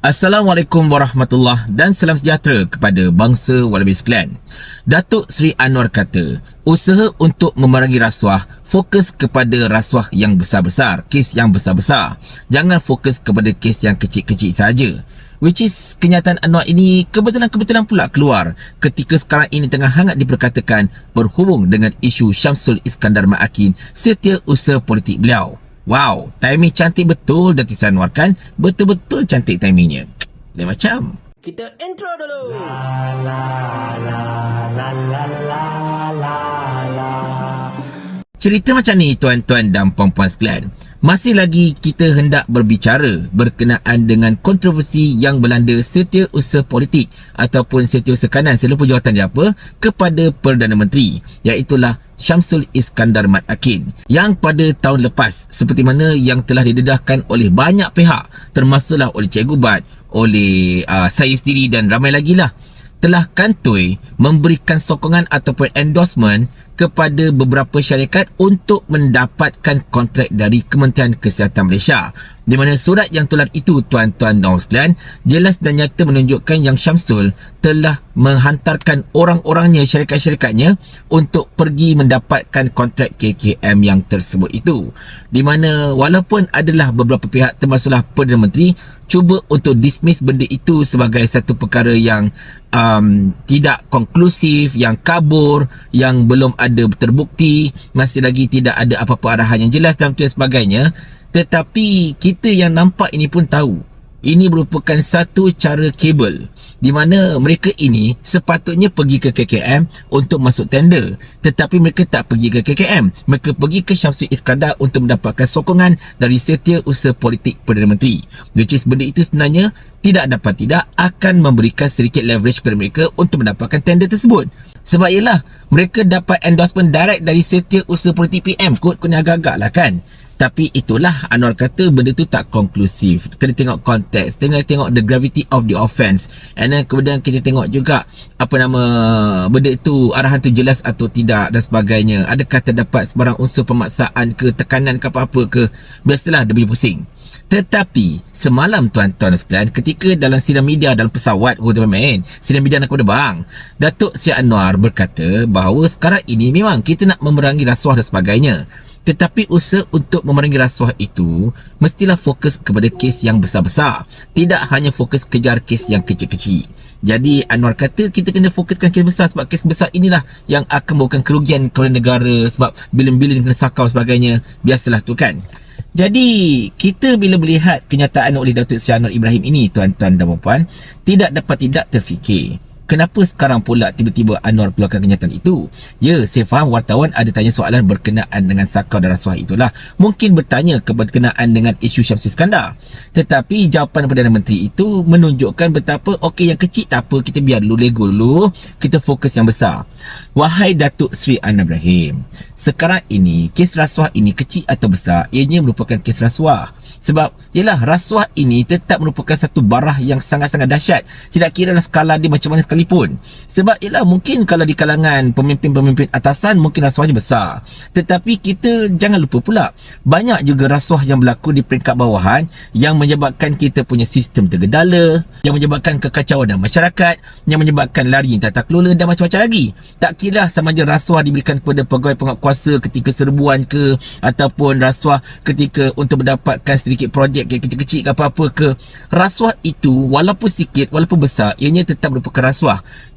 Assalamualaikum warahmatullahi dan salam sejahtera kepada bangsa Wallaby sekalian. Datuk Seri Anwar kata, usaha untuk memerangi rasuah fokus kepada rasuah yang besar-besar, kes yang besar-besar. Jangan fokus kepada kes yang kecil-kecil saja. Which is kenyataan Anwar ini kebetulan-kebetulan pula keluar ketika sekarang ini tengah hangat diperkatakan berhubung dengan isu Syamsul Iskandar Ma'akin setiausaha politik beliau. Wow, timing cantik betul Seri Anwar kan? Betul-betul cantik timingnya. Lain macam. Kita intro dulu. Cerita macam ni tuan-tuan dan puan-puan sekalian. Masih lagi kita hendak berbicara berkenaan dengan kontroversi yang melanda setiausaha politik ataupun setiausaha kanan selepas jawatan dia apa kepada Perdana Menteri iaitulah Syamsul Iskandar Mat Akin yang pada tahun lepas seperti mana yang telah didedahkan oleh banyak pihak termasuklah oleh Cikgu Bat, oleh uh, saya sendiri dan ramai lagi lah telah kantoi memberikan sokongan ataupun endorsement kepada beberapa syarikat untuk mendapatkan kontrak dari Kementerian Kesihatan Malaysia. Di mana surat yang tular itu tuan-tuan dan sekalian jelas dan nyata menunjukkan yang Syamsul telah menghantarkan orang-orangnya syarikat-syarikatnya untuk pergi mendapatkan kontrak KKM yang tersebut itu. Di mana walaupun adalah beberapa pihak termasuklah Perdana Menteri cuba untuk dismiss benda itu sebagai satu perkara yang um, tidak konklusif, yang kabur, yang belum ada terbukti, masih lagi tidak ada apa-apa arahan yang jelas dan sebagainya. Tetapi kita yang nampak ini pun tahu. Ini merupakan satu cara kabel di mana mereka ini sepatutnya pergi ke KKM untuk masuk tender. Tetapi mereka tak pergi ke KKM mereka pergi ke Syamsul Iskandar untuk mendapatkan sokongan dari setiausaha politik Perdana Menteri. Which is benda itu sebenarnya tidak dapat tidak akan memberikan sedikit leverage kepada mereka untuk mendapatkan tender tersebut. Sebab ialah mereka dapat endorsement direct dari setiausaha politik PM kot kena agak-agak lah kan tapi itulah Anwar kata benda tu tak konklusif. Kena tengok konteks, kena tengok the gravity of the offence. And then kemudian kita tengok juga apa nama benda tu arahan tu jelas atau tidak dan sebagainya. Adakah terdapat sebarang unsur pemaksaan ke tekanan ke apa-apa ke. Biasalah dia boleh pusing. Tetapi semalam tuan-tuan sekalian ketika dalam sidang media dalam pesawat oh main sidang media nak kepada bang Datuk Syed Anwar berkata bahawa sekarang ini memang kita nak memerangi rasuah dan sebagainya tetapi usaha untuk memerangi rasuah itu mestilah fokus kepada kes yang besar-besar. Tidak hanya fokus kejar kes yang kecil-kecil. Jadi Anwar kata kita kena fokuskan kes besar sebab kes besar inilah yang akan membawakan kerugian kepada negara sebab bilion-bilion kena sakau sebagainya. Biasalah tu kan. Jadi kita bila melihat kenyataan oleh Datuk Anwar Ibrahim ini tuan-tuan dan puan tidak dapat tidak terfikir kenapa sekarang pula tiba-tiba Anwar keluarkan kenyataan itu? Ya, saya faham wartawan ada tanya soalan berkenaan dengan sakau dan rasuah itulah. Mungkin bertanya berkenaan dengan isu Syamsul Iskandar. Tetapi jawapan Perdana Menteri itu menunjukkan betapa okey yang kecil tak apa, kita biar dulu lego dulu, kita fokus yang besar. Wahai Datuk Sri Anwar Ibrahim, sekarang ini kes rasuah ini kecil atau besar, ianya merupakan kes rasuah. Sebab ialah rasuah ini tetap merupakan satu barah yang sangat-sangat dahsyat. Tidak kira lah skala dia macam mana sekalipun. Sebab ialah mungkin kalau di kalangan pemimpin-pemimpin atasan mungkin rasuahnya besar. Tetapi kita jangan lupa pula. Banyak juga rasuah yang berlaku di peringkat bawahan yang menyebabkan kita punya sistem tergedala. Yang menyebabkan kekacauan dalam masyarakat. Yang menyebabkan lari tata kelola dan macam-macam lagi. Tak kira sama ada rasuah diberikan kepada pegawai penguatkuasa ketika serbuan ke. Ataupun rasuah ketika untuk mendapatkan sedikit projek kecil-kecil ke apa-apa ke rasuah itu walaupun sikit walaupun besar ianya tetap merupakan rasuah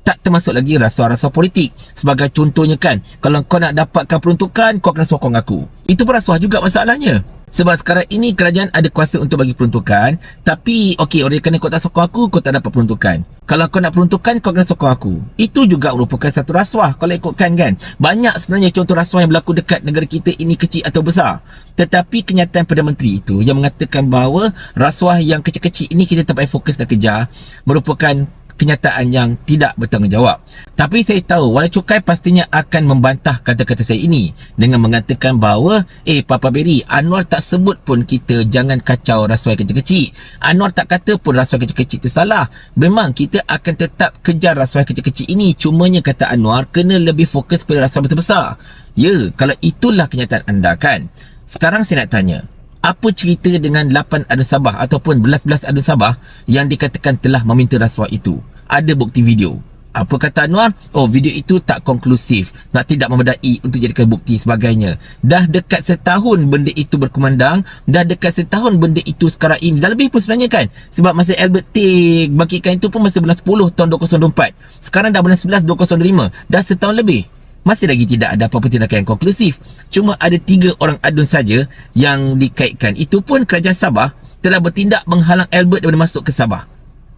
tak termasuk lagi rasuah-rasuah politik. Sebagai contohnya kan kalau kau nak dapatkan peruntukan kau kena sokong aku. Itu pun rasuah juga masalahnya. Sebab sekarang ini kerajaan ada kuasa untuk bagi peruntukan Tapi okey oleh kerana kau tak sokong aku Kau tak dapat peruntukan. Kalau kau nak peruntukan kau kena sokong aku. Itu juga merupakan satu rasuah Kalau ikutkan kan? Banyak sebenarnya contoh rasuah yang berlaku dekat negara kita ini kecil atau besar. Tetapi kenyataan Perdana Menteri itu Yang mengatakan bahawa Rasuah yang kecil-kecil ini kita tak payah fokus dan kejar Merupakan kenyataan yang tidak bertanggungjawab. Tapi saya tahu Wala Cukai pastinya akan membantah kata-kata saya ini dengan mengatakan bahawa eh Papa Berry Anwar tak sebut pun kita jangan kacau rasuah kecil-kecil. Anwar tak kata pun rasuah kecil-kecil itu salah. Memang kita akan tetap kejar rasuah kecil-kecil ini cumanya kata Anwar kena lebih fokus pada rasuah besar-besar. Ya, kalau itulah kenyataan anda kan. Sekarang saya nak tanya, apa cerita dengan 8 ada Sabah ataupun belas-belas ada Sabah yang dikatakan telah meminta rasuah itu. Ada bukti video. Apa kata Anwar? Oh, video itu tak konklusif. Nak tidak memadai untuk jadikan bukti sebagainya. Dah dekat setahun benda itu berkumandang. Dah dekat setahun benda itu sekarang ini. Dah lebih pun sebenarnya kan? Sebab masa Albert T bangkitkan itu pun masa bulan 10 tahun 2024. Sekarang dah bulan 11 2025. Dah setahun lebih. Masih lagi tidak ada apa-apa tindakan yang konklusif. Cuma ada tiga orang adun saja yang dikaitkan. Itu pun kerajaan Sabah telah bertindak menghalang Albert daripada masuk ke Sabah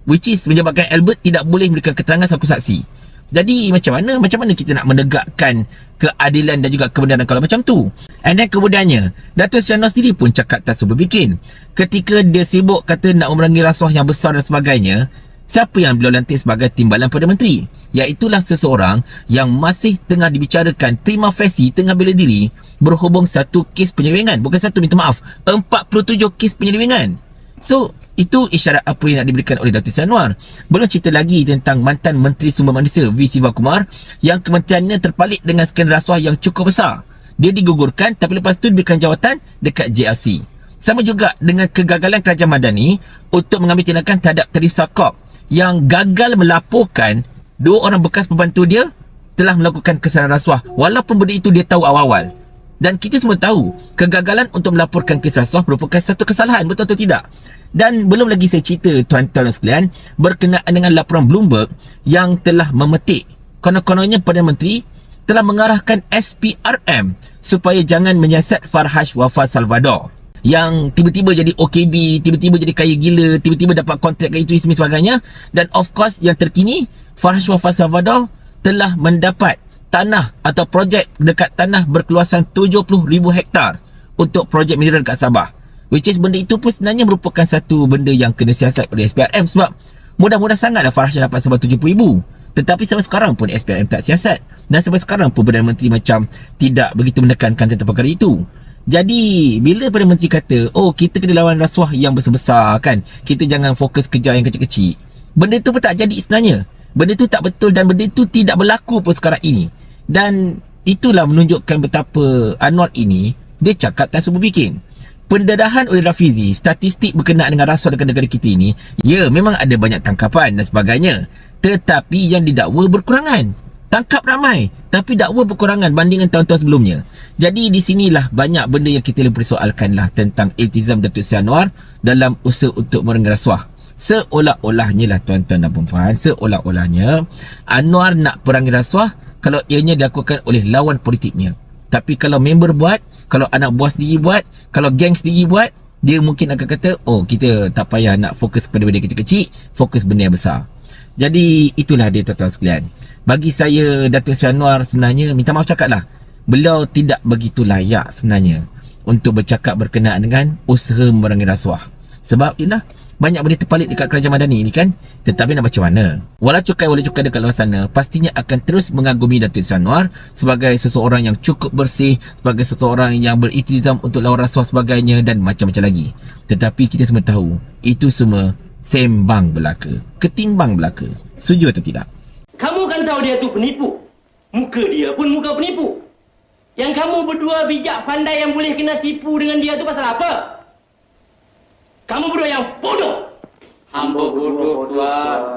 which is menyebabkan Albert tidak boleh memberikan keterangan satu saksi. Jadi macam mana macam mana kita nak menegakkan keadilan dan juga kebenaran kalau macam tu? And then kemudiannya, Dato' Syahno sendiri pun cakap tak suruh bikin. Ketika dia sibuk kata nak memerangi rasuah yang besar dan sebagainya, siapa yang beliau lantik sebagai timbalan Perdana Menteri? Iaitulah seseorang yang masih tengah dibicarakan prima facie tengah bela diri berhubung satu kes penyelewengan. Bukan satu, minta maaf. 47 kes penyelewengan. So, itu isyarat apa yang nak diberikan oleh Datuk Anwar. Belum cerita lagi tentang mantan Menteri Sumber Manusia V. Siva Kumar yang kementeriannya terpalit dengan sekian rasuah yang cukup besar. Dia digugurkan tapi lepas tu diberikan jawatan dekat JLC. Sama juga dengan kegagalan kerajaan Madani untuk mengambil tindakan terhadap Teresa Kok yang gagal melaporkan dua orang bekas pembantu dia telah melakukan kesalahan rasuah walaupun benda itu dia tahu awal-awal. Dan kita semua tahu kegagalan untuk melaporkan kes rasuah merupakan satu kesalahan betul atau tidak. Dan belum lagi saya cerita tuan-tuan sekalian berkenaan dengan laporan Bloomberg yang telah memetik konon-kononnya Perdana Menteri telah mengarahkan SPRM supaya jangan menyiasat Farhaj Wafat Salvador yang tiba-tiba jadi OKB, tiba-tiba jadi kaya gila, tiba-tiba dapat kontrak kayak itu dan sebagainya dan of course yang terkini Farhaj Wafat Salvador telah mendapat tanah atau projek dekat tanah berkeluasan 70,000 hektar untuk projek mineral dekat Sabah. Which is benda itu pun sebenarnya merupakan satu benda yang kena siasat oleh SPRM sebab mudah-mudah sangatlah Farah dapat sebab 70,000. Tetapi sampai sekarang pun SPRM tak siasat. Dan sampai sekarang pun Perdana Menteri macam tidak begitu menekankan tentang perkara itu. Jadi, bila Perdana Menteri kata, oh kita kena lawan rasuah yang besar-besar kan, kita jangan fokus kerja yang kecil-kecil. Benda itu pun tak jadi sebenarnya. Benda itu tak betul dan benda itu tidak berlaku pun sekarang ini. Dan itulah menunjukkan betapa Anwar ini dia cakap tak semua bikin. Pendedahan oleh Rafizi, statistik berkenaan dengan rasuah dekat negara kita ini, ya memang ada banyak tangkapan dan sebagainya. Tetapi yang didakwa berkurangan. Tangkap ramai, tapi dakwa berkurangan banding dengan tahun-tahun sebelumnya. Jadi di sinilah banyak benda yang kita boleh persoalkan lah tentang iltizam Datuk Seri Anwar dalam usaha untuk merenggah rasuah. Seolah-olahnya lah tuan-tuan dan perempuan, seolah-olahnya Anwar nak perangi rasuah kalau ianya dilakukan oleh lawan politiknya. Tapi kalau member buat, kalau anak buah sendiri buat, kalau geng sendiri buat, dia mungkin akan kata, oh kita tak payah nak fokus pada benda kecil-kecil, fokus benda yang besar. Jadi itulah dia tuan-tuan sekalian. Bagi saya, Datuk Seri Anwar sebenarnya, minta maaf cakap lah. Beliau tidak begitu layak sebenarnya untuk bercakap berkenaan dengan usaha memerangi rasuah. Sebab ialah banyak benda terpalit dekat kerajaan Madani ni kan? Tetapi nak macam mana? Walau cukai walau cukai dekat luar sana pastinya akan terus mengagumi Datuk Sanwar sebagai seseorang yang cukup bersih sebagai seseorang yang beritizam untuk lawan rasuah sebagainya dan macam-macam lagi. Tetapi kita semua tahu itu semua sembang belaka ketimbang belaka. Setuju atau tidak kan tahu dia tu penipu muka dia pun muka penipu yang kamu berdua bijak pandai yang boleh kena tipu dengan dia tu pasal apa? Kamu berdua yang bodoh. Hamba bodoh, Tuan.